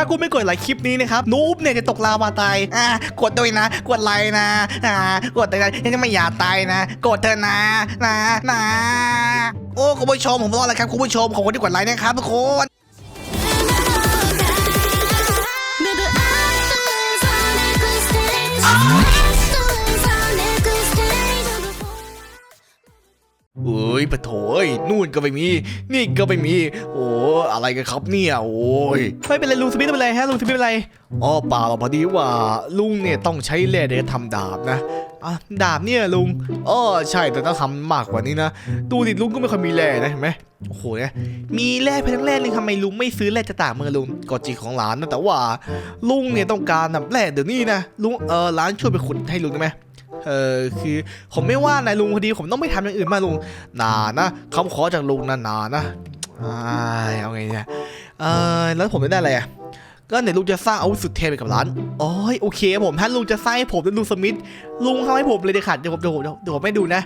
ถ้ากูไม่กดไลค์คลิปนี้นะครับนูบเนี่ยจะตกลาวาตายอ่ากดด้วยนะ กดไลค์นะอ่ากดเลยนะยังไม่อยากตายนะ กดเถอะนะนะนะโอ้คุณผู้ชมผมรอดแล้วครับคุณผู้ชมขอบคุณที่กดไลค์นะครับทุกคน เอ้ยปะโถเอ้ยนู่นก็ไม่มี นี่ก็ไม่มี โอ้อะไรกันครับเนี่ยโอ้ยไม่เป็นไรลุงสมิธไม่เป็นไรฮะลุงสมิธไม่เป็นไรอ๋อเปล่าหรอกพอดีว่าลุงเนี่ยต้องใช้แร่เดทำดาบนะอะดาบเนี่ยลุงอ๋อใช่แต่ต้องทำมากกว่านี้นะดูดิลุงก็ไม่ค่อยมีแร่นะเห็นไหมโอ้โหเนี่ยมีแร่เพียงแร่นึงทำไมลุงไม่ซื้อแร่จะต่างเมืองลุงก็จีของหลานนะแต่ว่าลุงเนี่ยต้องการแบบแร่เดี๋ยวนี้นะลุงเออร้านช่วยไปขุดให้ลุงได้ไหม เออคือผมไม่ว่านะลุงพอดีผมต้องไปทำอย่างอื่นมาลุงนานะคำขอจากลุงนะนานะอ้าเอาไงเนี่ยเออแล้วผมจะได้อะไรอะก็ไหนลุงจะสร้างอาวุธสุดเทพไปกับร้านโอ้ยโอเคผมถ้าลุงจะสร้างให้ผมเป็นลุงสมิธลุงทำให้ผมเลยเด็ดขาดเดี๋ยวผมเดี๋ยวผมเดี๋ยวผมไม่ดูนะ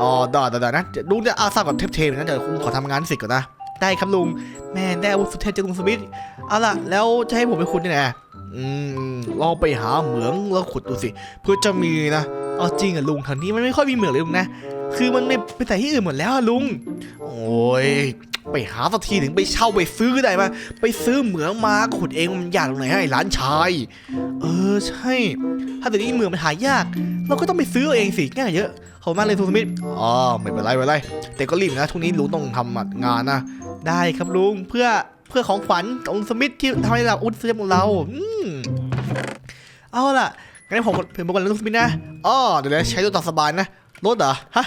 อ๋อด้ได้ได้นะเดี๋ยวลุงจะเอาสร้างแบบเทพๆนะเดี๋ยวลุงขอทำงานเสร็จก่อนนะ ได้ครับลุงแม่ได้อาวุธสุดเทพจากลุงสมิธเอาล่ะ แล้วจะให้ผมไปขุดที่ไหนะอืมลองไปหาเหมืองแล้วขุดดูสิ เพื่อจะมีนะเอาจริงอะลุงแถวนี้มันไม่ค่อยมีเหมืองเลยลุงนะ คือมันไม่ไปแต่ที่อื่นหมดแล้วอะลุง โอ้ยไปหาสักทีถึงไปเช่าไปซื้อได้มาไปซื้อเหมืองมาขุดเองมันยากตรงไหนให้ร้านชาย เออใช่ ถ้าแต่นี้เหมืองมันหายาก เราก็ต้องไปซื้อเองสิง่ายเยอะขอบมากเลยทุกสมิธอ๋อไม่เป็นไรไม่เป็นไร แต่ก็รีบนะทุกนี้ลุงต้องทำงานนะ ได้ครับลุงเพื่อเพื่อของขวัญของสมิธที่ทำให้เราอุดเสียของเราอืมเอาล่ะงั้นผมเพิ่มก่อนแล้วลุงสมิธนะอ๋อเดี๋ยวนะใช้รถตักสบายนะรถเหรอฮะ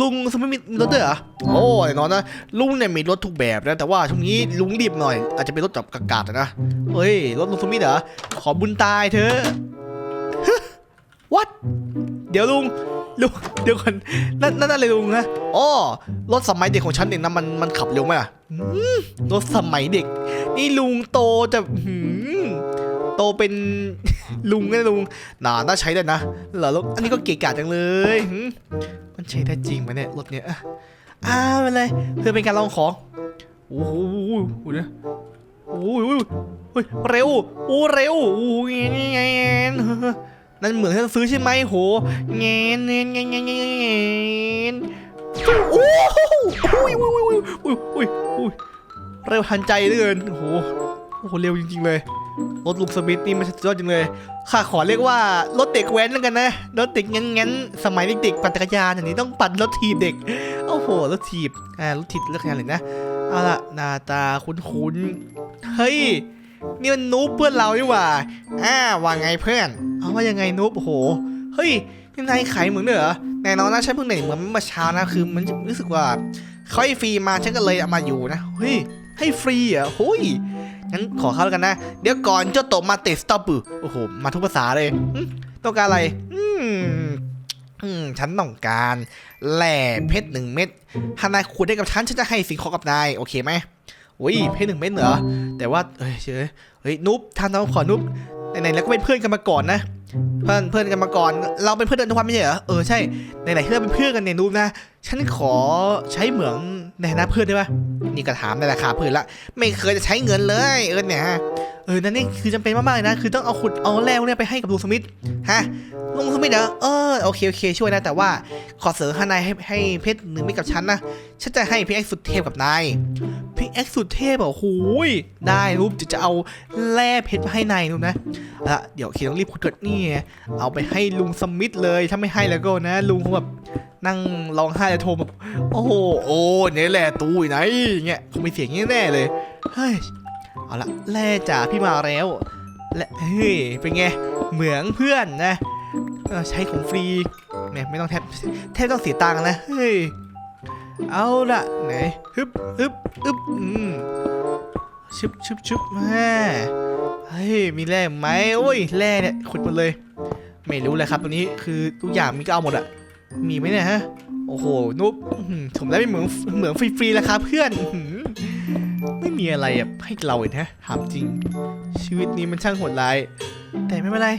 ลุงสมิธมีรถด้วยเหรอโอ้แน่นอนนะลุงเนี่ยมีรถทุกแบบนะแต่ว่าช่วงนี้ลุงรีบหน่อย อาจจะเป็นรถจับกากาศนะเฮ้ยรถลุงสมิธเหรอขอบุญตายเถอะวัดเดี๋ยวลุงลุงเดี๋ยวก่อนนั่นนั่นอะไรลุงนะ อ๋อรถสมัยเด็กของฉันเองนะมันมันขับเร็วไหมล่ะรถสมัยเด็ก นี่ลุงโตจะหืมโตเป็นลุงนะลุงน่าน่าใช้ได้นะเหรอลูกอันนี้ก็เก๋กาจังเลยมันใช้ได้จริงไหมเนี่ยรถเนี้ยอ้าวเป็นไรเพื่อเป็นการลองของโอ้โหโอ้โหเนี่ยโอ้ยเร็วโอ้เร็วโอ้ยเงี้ยนั่นเหมือนที่เราซื้อใช่ไหมโหเงี้ยเงี้ยเงี้ยเงี้ยเงี้ย โอ้โหโอ้ยโอ้ยโอ้ยโอ้ยโอ้ยโอ้ยเร็วทันใจเหลือเกินโอ้โหโอ้โหเร็วจริง ๆ เลยรถลุงสมิธนี่มันสุดยอดจริงเลยข้าขอเรียกว่ารถเด็กแว้นแล้วกันนะรถเด็กงั้นๆสมัยเด็กๆปั่นจักรยานอย่างนี้ต้องปั่นรถถีบเด็กโอ้โหรถถีบอ่ารถถีบรถขยันเลยนะเอาล่ะหน้าตาคุ้นๆเฮ้ยนี่มันนูบเพื่อนเรานี่หว่าอ่าว่าไงเพื่อนเอาว่ายังไงนูบโอ้โหเฮ้ยนี่นายขายเหมืองด้วยเหรอ แน่นอนนะฉันเพิ่งเห็นเหมือนเมื่อเช้านะคือมันรู้สึกว่าเขาให้ฟรีมาฉันก็เลยเอามาอยู่นะเฮ้ยให้ฟรีอะเฮ้ยงั้นขอเข้าแล้วกันนะ เดี๋ยวก่อนเจ้าโตมาเตะสต็อปปืโอ้โหมาทุกภาษาเลยต้องการอะไรอืมอืมฉันต้องการแหล่เพชรหนึ่งเม็ดถ้านายขุดได้กับฉันฉันจะให้สิ่งของกับนายโอเคไหมโอ้ยเพชรหนึ่งเม็ดเหรอแต่ว่าเอ้ยเชยเฮ้ยนุ๊บทำน้องขอนุ๊บไหนๆแล้วก็เป็นเพื่อนกันมาก่อนนะ เพื่อนเพื่อนกันมาก่อน เราเป็นเพื่อนกันทุกวันไม่ใช่เหรอ เออใช่ไหนๆที่เราเป็นเพื่อนกันเนี่ยนูมนะ ฉันขอใช้เหมืองในฐานะเพื่อนได้ปะนี่ก็ถามในราคาเพื่อนละ ไม่เคยจะใช้เงินเลยเออเนี่ย เออนั่นนี่คือจำเป็นมากๆเลยนะคือต้องเอาขุดเอาแร่พวกเนี่ยไปให้กับลุงสมิธฮะลุงสมิธเหรอเออโอเคโอเคช่วยนะแต่ว่าขอเสริมให้นายให้ให้เพชรหนึ่งไม่กับฉันนะฉันจะให้พิกแอคสุดเทพกับนายพิกแอคสุดเทพเหรอโอ้ยได้รูปจะจะเอาแร่เพชรมาให้นายนูนะอะเดี๋ยวเคต้องรีบขุดเกิดนี่ไงเอาไปให้ลุงสมิธเลยถ้าไม่ให้แล้วก็นะ ลุงคงแบบนั่งร้องไห้แล้วโทรแบบโอ้โหโอ้เนี่ยแหละตู้อยู่ไหนอย่างเงี้ยคงมีเสียงอย่างนี้แน่เลยเฮ้ย เอาละแร่จ๋าพี่มาแล้วและเฮ้ยเป็นไงเหมืองเพื่อนนะใช้ของฟรีเนี่ไม่ต้องแทบแทบต้องเสียตังค์นะเฮ้ยเอาละไหนฮึบฮึบฮึบอืมชึบชึบชึบแม่เฮ้ยมีแร่ไหมโอ้ยแร่เนี่ยขุดหมดเลย ไม่รู้เลยครับตัวนี้คือทุกอย่างมีก็เอาหมดอะมีไหมเนี่ยฮะโอ้โหนุ๊บผมได้เป็นเหมืองเหมืองฟรีๆแล้วครับเพื่อนอื ไม่มีอะไรอะให้เราเลยนะถามจริง ชีวิตนี้มันช่างโหดร้าย แต่ไม่เป็นไร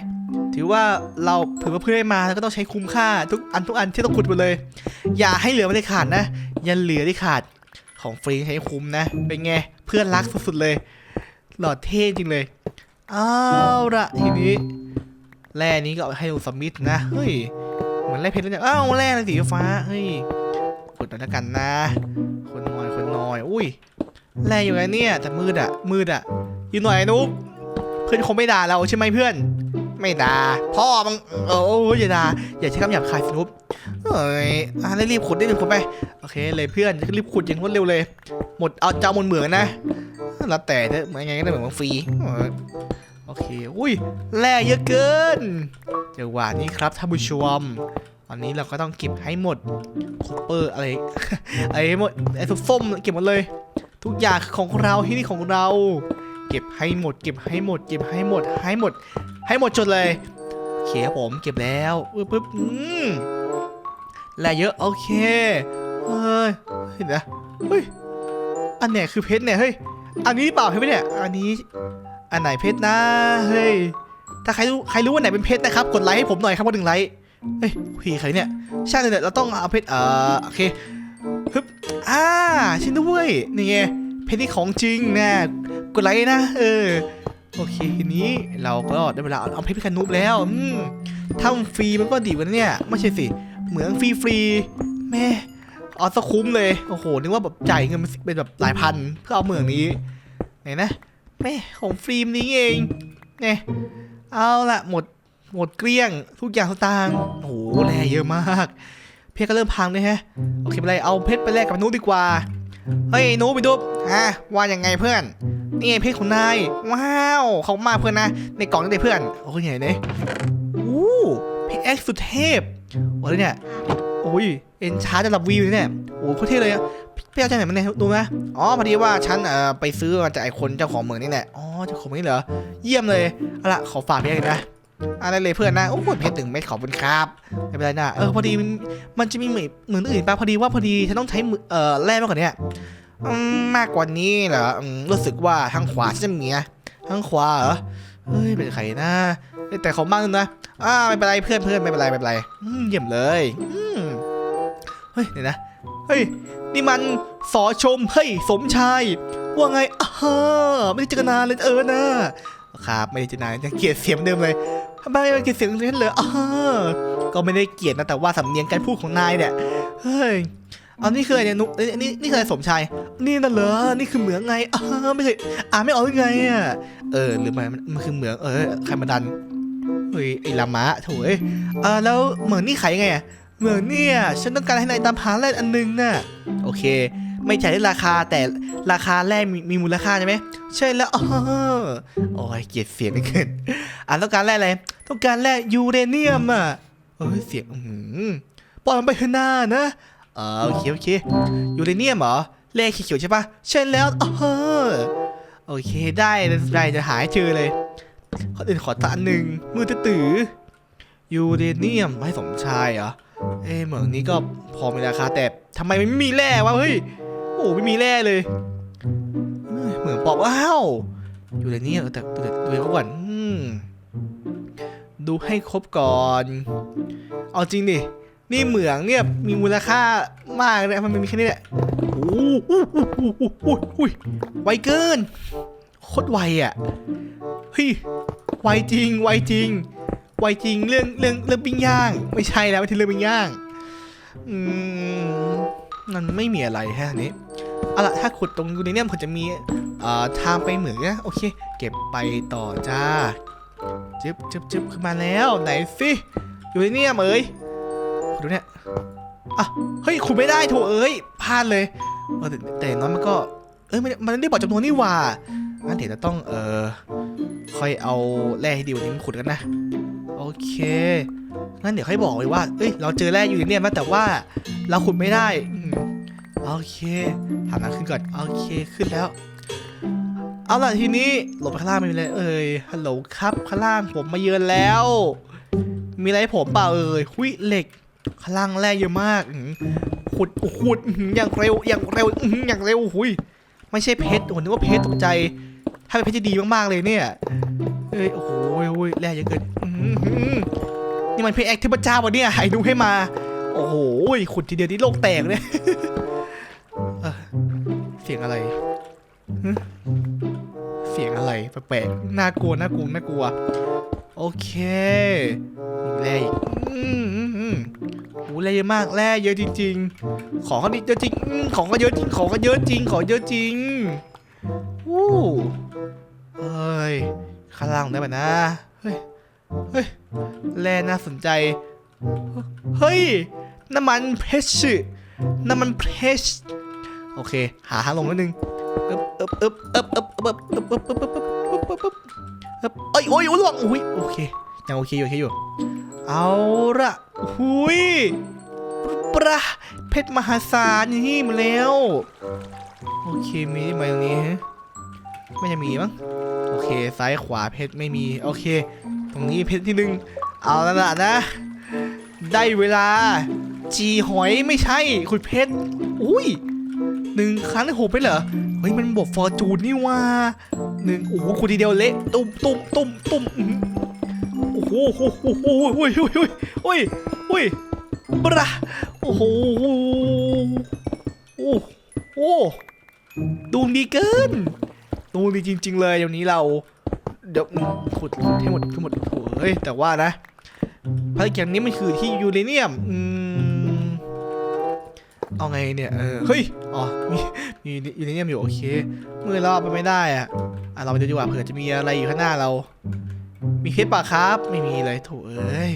ถือว่าเราถือว่าเพื่อนให้มาแล้วก็ต้องใช้คุ้มค่า ทุกอันทุกอันที่ต้องขุดหมดเลย อย่าให้เหลือไม่ได้ขาดนะ อย่าเหลือที่ขาด ของฟรีใช้คุ้มนะ เป็นไง เพื่อนรักสุดๆเลย หล่อเท่จริงเลย เอาละทีนี้ แร่นี้ก็เอาให้ลุงสมิธนะ เฮ้ย เหมือนแร่เพชรแล้วเนี่ยอ้าวแร่สีฟ้า เฮ้ยกดหน่อยแล้วกันนะ คนน้อยคนน้อย อุ้ย แร่อยู่ไงเนี่ยแต่มืดอะมืดอะยืนหน่อยนุ๊กเพื่อนคงไม่ด่าเราใช่ไหมเพื่อน ไม่ด่าพ่อมึงเออโอ้ยอย่าด่าอย่าใช้คำหยาบคายสินุ๊กเอ้ยอะรีบขุดรีบขุดไปโอเคเลยเพื่อนรีบขุดอย่างรวดเร็วเลย หมดเอาเจ้าหมดเหมืองนะแล้วแต่เถอะเหมือนไงก็ได้เหมือนฟรีโอเคอุ้ยแร่เยอะเกินเดี๋ยวว่านี้ครับท่านผู้ชมวันนี้เราก็ต้องเก็บให้หมดคูเปอร์อะไรอะไรให้หมดไอ้ทุกส้มเก็บหมดเลย ทุกอย่างของเราที่นี่ของเรา เก็บให้หมด เก็บให้หมด เก็บให้หมด ให้หมด ให้หมดจดเลยโอเคครับผมเก็บแล้วปึ๊บปึ๊บอืมแร่เยอะโอเคเฮ้ยเห็นนะเฮ้ยอันไหนคือเพชรเนี่ยเฮ้ยอันนี้เปล่าเพชรไหมเนี่ยอันนี้ อันไหนเพชรนะเฮ้ยถ้าใครรู้ใครรู้ว่าไหนเป็นเพชรนะครับ กดไลค์ให้ผมหน่อยครับว่าหนึ่งไลค์เฮ้ยพี่ใครเนี่ยใช่เลยเนี่ยเราต้องเอาเพชรเออโอเค ฮึบอ่าชินด้วยนี่ไงเพชรนี่ของจริงนะกดไลค์นะ เออ โอเคทีนี้เราก็ได้เวลาเอาเพชรไปกันนุบแล้วอืมทำฟรีมันก็ดีกว่าเนี่ย ไม่ใช่สิ เหมืองฟรีฟรีแม่เอาซะคุ้มเลย โอ้โห นึกว่าแบบจ่ายเงินเป็นแบบหลายพัน เพื่อเอาเหมืองนี้ ไหนนะแม่ของฟรีมนี้เองไงเอาละหมดหมดเกลี้ยงทุกอย่างสตางค์โอ้โหแร่เยอะมาก เพชรก็เริ่มพังเลยแฮะโอเคไม่เป็นไรเอาเพชรไปแลกกับนุ๊กดีกว่าเฮ้ยนุ๊กไปดูฮะว่ายังไงเพื่อนนี่ไงเพชรของนายว้าวเขามากเพื่อนนะ ในกล่องนี่เเพื่อนโอ้ยใหญ่เนยอู้เพชรเอ็กซ์สุดเทพโอ้ยเนี่ยโอ้ยเอ็นชาร์จระดับวีเลยเนี่ยโอ้โหโคตรเท่เลยอะพี่เอาจากไหนมาเนี่ยดูไหมอ๋อพอดีว่าฉันเอ่อไปซื้อมาจากไอ้คนเจ้าของเมืองนี่แหละอ๋อเจ้าของเมืองนี่เหรอเยี่ยมเลยเอาละขอฝากเพชรนะ อะไรเลยเพื่อนนะโอ้โหเพชรหนึ่งเม็ดขอบคุณครับไม่เป็นไรนะเออพอดีมันมันจะมีเหมือนเหมือนอื่นป่ะพอดีว่าพอดีฉันต้องใช้มือเอ่อแร่มากกว่านี้อืมมากกว่านี้เหรออืมรู้สึกว่าทางขวาฉันจะมีนะทางขวาเหรอเฮ้ยเป็นใครนะเอ้ยแต่เขาบ้างนะอ่าไม่เป็นไรเพื่อนเพื่อนไม่เป็นไรไม่เป็นไรอืมเยี่ยมเลยอืมเฮ้ยเดี๋ยวนะเฮ้ย นี่มันสอชมเฮ้ยสมชาย ว่าไงอ้าไม่ได้เจอกันนานเลยเออนะครับไม่ได้เจอนานยังเกลียดเสียงเดิมเลยทำไมเกลียดเสียงนั้นเลยอ้าก็ไม่ได้เกลียดนะแต่ว่าสำเนียงการพูดของนายเนี่ยเฮ้ยเอานี่คืออะไรเนี่ยนุ๊กนี่นี่คืออะไรสมชาย นี่น่ะเหรอ นี่คือเหมืองไงอ้าไม่เคยอ่านไม่ออกหรือไงอะ เออหรือมันมันคือเหมืองเออใครมาดันเฮ้ยไอ้ลามะโถ่เอ้ยเออแล้วเหมืองนี่ขายยังไงอะ เหมืองเนี่ย ฉันต้องการให้นายตามหาแร่อันหนึงน่ะ โอเค ไม่จ่ายได้ราคาแต่ราคาแรกมีมีมูลค่าใช่ไหมใช่แล้วอ้อโอ้ยเกลียดเสียงเหลือเกินอะต้องการแร่อะไร ต้องการแร่ยูเรเนียมอะเอ้ยเสียงอื้อหือปล่อยมันไปเถอะหน้านะอ่าโอเคโอเคยูเรเนียมเหรอแร่เขียวๆใช่ปะใช่แล้วอ้อโอเคได้ได้จะหาให้เจอเลยขอเดินขอตาอันหนึ่งมือตื้อๆยูเรเนียมให้สมชายเหรอ เอ้เหมืองนี้ก็พอมีราคาแต่ทำไมไม่มีแร่วะเฮ้ยโอ้ไม่มีแร่เลยเหมืองปอบว้าวอยู่ในนี้แต่แต่ดูเขาก่อนดูให้ครบก่อน เอาจริงดินี่เหมืองเนี่ยมีมูลค่ามากเลยมันมีแค่นี้แหละโอ้โหโอ้โหโอ้โหโอ้โหโอ้โหไวเกินโคตรไวอะเฮ้ยไวจริงไวจริง ไวจริงเรื่องเรื่องเรื่องปิ้งย่าง ไม่ใช่แล้วไม่ใช่เรื่องปิ้งย่างอืมมันไม่มีอะไรแค่นี้เอาละถ้าขุดตรงยูเรเนียมผมจะมีเอ่อทางไปเหมืองนะโอเค เก็บไปต่อจ้าจึ๊บจึ๊บจึ๊บขึ้นมาแล้วไหนสิยูเรเนียมเอ้ยดูเนี่ยอะเฮ้ยขุดไม่ได้โถเอ้ยพลาดเลยแต่แต่น้อยมันก็เอ้ยมันมันไม่ได้บอกจำนวนนี่หว่างั้นเดี๋ยวจะต้องเออค่อยเอาแร่ให้ดีกว่านี้มขุดกันนะ โอเค งั้นเดี๋ยวให้บอกเลยว่า เอ้ย เราเจอแร่ยูเรเนียมแล้แต่ว่าเราขุดไม่ได้อืมโอเคฐานะขึ้นก่อน โอเค ขึ้นแล้ว เอาล่ะทีนี้หลบไปข้างล่างไม่มีอะไรเอ่ย ฮัลโหลครับข้างล่างผมมาเยือนแล้ว มีอะไรให้ผมเปล่าเอ่ย หุยเหล็กข้างล่างแร่เยอะมากขุดขุดอย่างเร็วอย่างเร็วอย่างเร็วหุยไม่ใช่เพชรโอ้โหนึกว่าเพชรตกใจ ถ้าเป็นเพชรจะดีมากๆเลยเนี่ย เอ้ยโอ้โหโอ้ยแร่เยอะเกิน นี่มันเพลงแอคเทพเจ้าวะเนี่ยไอ้นุให้มา โอ้โหขุดทีเดียวนี่โลกแตกเลยเอ้อเสียงอะไรเสียงอะไรแปลกๆน่ากลัวน่ากลัวน่ากลัว โอเคแร่อือืมอืมโอ้แร่เยอะมากแร่เยอะจริง ๆ ของก็ดีเยอะจริงของก็เยอะจริงของก็เยอะจริงของเยอะจริงวู้เฮ้ยข้างล่างได้ปะนะเฮ้ย เฮ้ยแร่น่าสนใจ เฮ้ย น้ำมันเพชรน้ำมันเพชรโอเค หาทางลงนิดนึงเอ๊บเอ๊บเอ๊บเอ๊บเอ๊บเอ๊บเอ๊บอึ๊บอึ๊บอึ๊บอึ๊บอึ๊บอึ๊บอึ๊บอึ๊บเอ้ยโอ้ยโอ้ยระวังอุ้ยโอเคยังโอเคอยู่โอเคอยู่ เอาละหุยปะเพชรมหาศาลนี่มาแล้ว โอเคมีมาตรงนี้ฮะไม่จะมีมั้งโอเคซ้ายขวาเพชรไม่มี โอเค ตรงนี้เพชรที่หนึ่งเอาล้วล่ะนะ ได้เวลา จีหอยไม่ใช่ขุดเพชรอุ้ยหนึ่งครั้งได้หกเพชรเหรอเฮ้ยมันบวกฟอร์จูนนี่ว่าหนึ่งโอ้โหขุดทีเดียวเละตุ้มตุ้มตุ้มตุ้มอื้อหือโอ้โหโอ้โหโอ้โหโอ้ยโอ้ยโอ้ยโอ้ยโอ้ยบระโอ้โหโอ้โหดวงดีเกินดวงดีจริง ๆ เลยเดี๋ยวนี้เรา เดี๋ยวขุดให้หมดทั้งหมดโถ่เฮ้ยแต่ว่านะภารกิจนี้มันคือที่ยูเรเนียมอืมเอาไงเนี่ยเออเฮ้ยอ๋อมีมียูเรเนียมอยู่โอเคมือเราเอาไปไม่ได้อะอะเราไปดูดีกว่าเผื่อจะมีอะไรอยู่ข้างหน้าเรา มีเพชรป่ะครับ ไม่มีเลยโถเอ้ย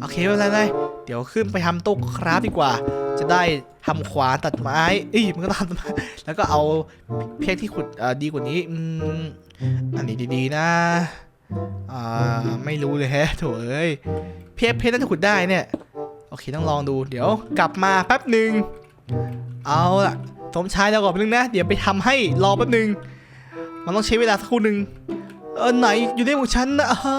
โอเคไม่เป็นไรเลยเดี๋ยวขึ้นไปทำโต๊ะคราฟดีกว่า จะได้ทำขวานตัดไม้เอ้ยมันก็ต้องทำต้นไม้แล้วก็เอาเพชรที่ขุดเอ่อดีกว่านี้อืมอันนี้ดีๆนะอ่าไม่รู้เลยแฮะโถเอ้ยเพชรเพชรน่าจะขุดได้เนี่ยโอเคต้องลองดูเดี๋ยวกลับมาแป๊บหนึ่งเอาล่ะสมชายเราก่อนแป๊บนึงนะ เดี๋ยวไปทำให้รอแป๊บหนึ่งมันต้องใช้เวลาสักครู่หนึ่ง เออไหนอยู่ในของฉันนะอ่า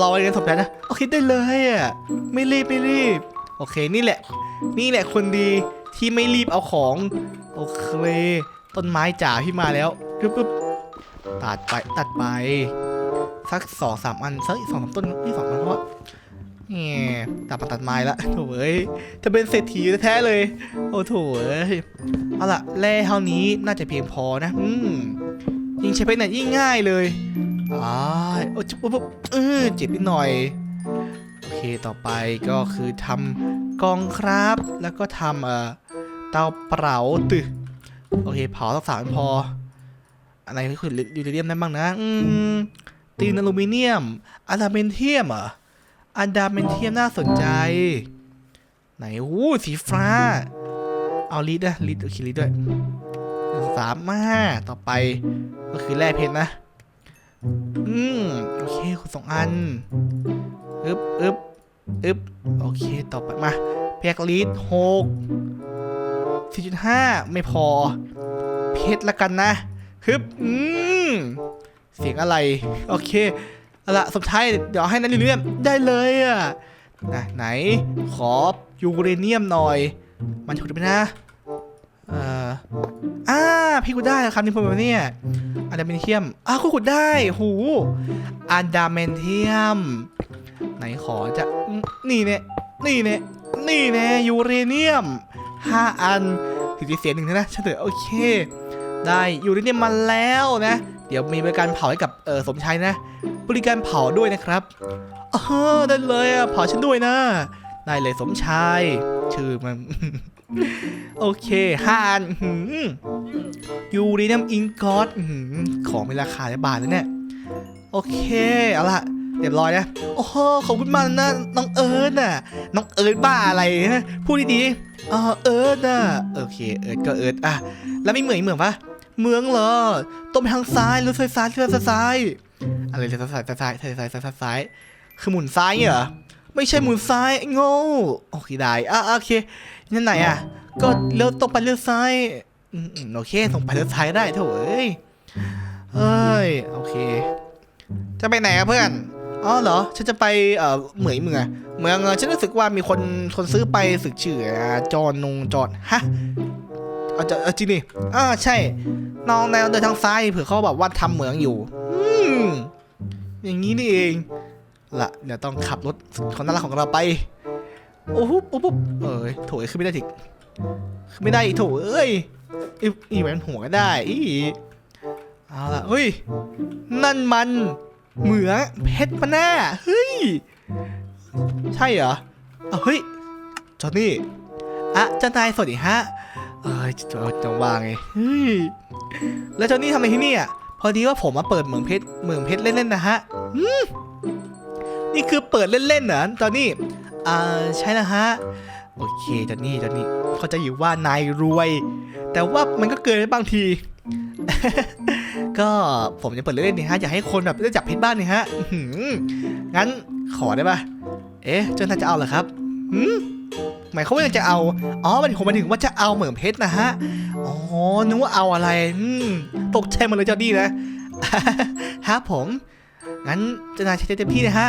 รอไว้กันสมชายนะโอเคได้เลยอะไม่รีบไม่รีบ โอเคนี่แหละ นี่แหละคนดีที่ไม่รีบเอาของ โอเค ต้นไม้จ๋าพี่มาแล้วปึ๊บปึ๊บตัดไปตัดไป สักสองสามอันสักอีกสองสามต้นนี่สองอันเพราะว่าแหมตัดมาตัดไม้ละโถ่เอ้ยจะเป็นเศรษฐีแท้เลย โอ้โถเอ้ยเอาล่ะแร่เท่านี้น่าจะเพียงพอนะ อืม งใช้ไปไหนยิ่งง่ายเลยอ้ายโอ้จุ๊บปุ๊บเออเจ็บนิดหน่อย โอเคต่อไปก็คือทำกองครับ แล้วก็ทำเอ่อเตาเปล่าตึโอเคเผาสักสามอันพอ อะไรที่ขุดยูเรเนียมได้บ้างนะอืมตีนอลูมิเนียมอะดามนเทียมเหรออะดามนเทียมน่าสนใจ ไหนอู้สีฟ้า เอาลิดนะลิดโอเคลิดด้วย สามมาต่อไปก็คือแร่เพชรนะ อืมโอเคขุดสองอันอึบอึบอึบโอเคต่อไปมาเพกลิดหกสี่จุดห้าไม่พอ เพชรละกันนะฮึบอืมเสียงอะไร โอเคเอาละสุดท้ายเดี๋ยวให้นันยูเรียมได้เลยอะนะไหนขอยูเรเนียมหน่อย มันถูกไหมนะ อ่าพี่ขุดได้นะครับนี่ผมแบบเนี่ยอะดามนเทียมอ้าวคุณขุดได้หูอะดามนเทียม ไหนขอจะนี่เนี่ยนี่เนี่ยนี่แน่ยูเรเนียมห้าอันถึงจะเสียหนึ่งนะเฉลยโอเค ได้ยูเรเนียมมาแล้วนะ เดี๋ยวมีบริการเผาให้กับเออสมชายนะ บริการเผาด้วยนะครับเออได้เลยอะเผาฉันด้วยนะ ได้เลยสมชาย ชื่อมัน โอเคห้าอันยูเรียมอิงกอตของมีราคาหลายบาทแล้วเนี่ย โอเค เอาละเรียบร้อยนะ โอ้โหขอบคุณมากนะ น้องเอิร์ธน่ะ น้องเอิร์ธบ้าอะไรนะพูดดีๆเออเอิร์ธน่ะ โอเค เอิร์ธก็เอิร์ธอะ แล้วไม่เหมือนเหมือนปะเหมืองเหรอต้มไปทางซ้ายรถไฟฟ้าเรือซ้าย อะไรเรือซ้ายซ้ายซ้ายซ้ายซ้ายซ้าย คือหมุนซ้ายเหรอ ไม่ใช่หมุนซ้ายโง่ โอเคได้อะโอเค นั่นไหนอะ ก็เลี้ยวตรงไปเลี้ยวซ้ายอืมอืมโอเคตรงไปเลี้ยวซ้ายได้โถเอ้ยเฮ้ยโอเค จะไปไหนอะเพื่อนอ๋อเหรอ ฉันจะไปเอ่อเหมยเมืองเมืองเอ่อฉันรู้สึกว่ามีคนคนซื้อไปสึกชื่ออ่าจอนนงจอนฮะเอาจะเอาจริงดิอ่าใช่ น้องแนวเดินทางซ้ายเผื่อเขาแบบว่าทำเหมืองอยู่ อืมอย่างนี้นี่เองละเดี๋ยวต้องขับรถคนน่ารักของเราไป โอ้โหปุ๊บหเอ้ยโถยขึ้นไม่ได้อีกขึ้นไม่ได้อีกโถเอ้ยอีอีแหวนหัวก็ได้อีเอาละเฮ้ย นั่นมัน เหมืองเพชรปะแน่เฮ้ย ใช่เหรอเฮ้ย จอนี่อะเจ้านายสวัสดีฮะ เอ้ยจะจะวางไงเฮ้ย แล้วจอนนี่ทำอะไรที่นี่อะ พอดีว่าผมมาเปิดเหมืองเพชร เหมืองเพชรเล่นๆนะฮะนี่คือเปิดเล่นๆเหรอจอนี่ อ่าใช่นะฮะ โอเคจอนนี่จอนนี่เขาจะอยู่ว่านายรวย แต่ว่ามันก็เกินไปบางที ก็ผมจะเปิดเล่นๆนี่ฮะ อยากให้คนแบบได้จับเพชรบ้านนี่ฮะงั้นขอได้ปะเอ๊ะจนท่านจะเอาเหรอครับหมายเขาว่าจะเอา อ๋อมันผมมาถึงว่าจะเอาเหมือนเพชรนะฮะ อ๋อ นึกว่าเอาอะไรตกใจหมดเลยเจ้าดีนะ ฮะผม งั้นจะนายใช้เต็มที่นะฮะ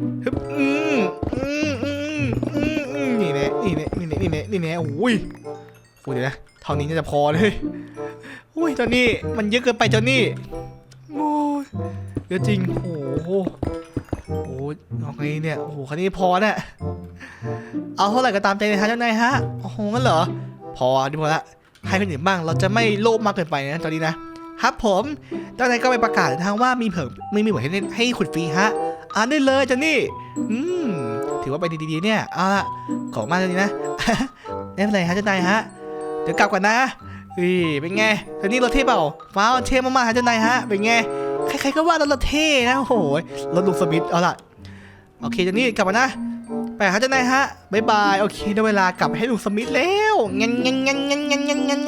นี่แน่นี่แน่นี่แน่โอ้ยโอ้ยเดี๋ยวนะเท่านี้น่าจะพอเลยโอ้ยเจ้านี่มันเยอะเกินไปเจ้านี่โอ้ยเยอะจริงโอ้โหโอ้โหเอาไงเนี่ยโอ้โหคันนี้พอเนี่ยเอาเท่าไหร่ก็ตามใจเลยฮะเจ้านายฮะโอ้โหงั้นเหรอพอดีพอละให้คนอื่นบ้างเราจะไม่โลภมากเกินไปนะตอนนี้นะครับผมเจ้านายก็ไปประกาศทางว่ามีเผิมไม่มีเหมือนให้ให้ขุดฟรีฮะอ่านได้เลยจ้ะนี่อืม ถือว่าไปดีๆเนี่ย เอาละขอบคุณมากเลยนะ ไม่เป็นไรฮะเจ้านายฮะ เดี๋ยวกลับก่อนนะอีเป็นไงตอนนี้รถเท่เปล่าว้าวเท่มากๆฮะเจ้านายฮะ เป็นไง ใครๆก็ว่ารถเราเท่นะโอ้โห รถลุงสมิธ เอาล่ะโอเคเจ้านี่กลับมานะ ไปหาเจ้านายฮะบายบาย โอเคได้เวลากลับให้ลุงสมิธแล้ว งั้นงั้นงั้นงั้นงั้นงั้น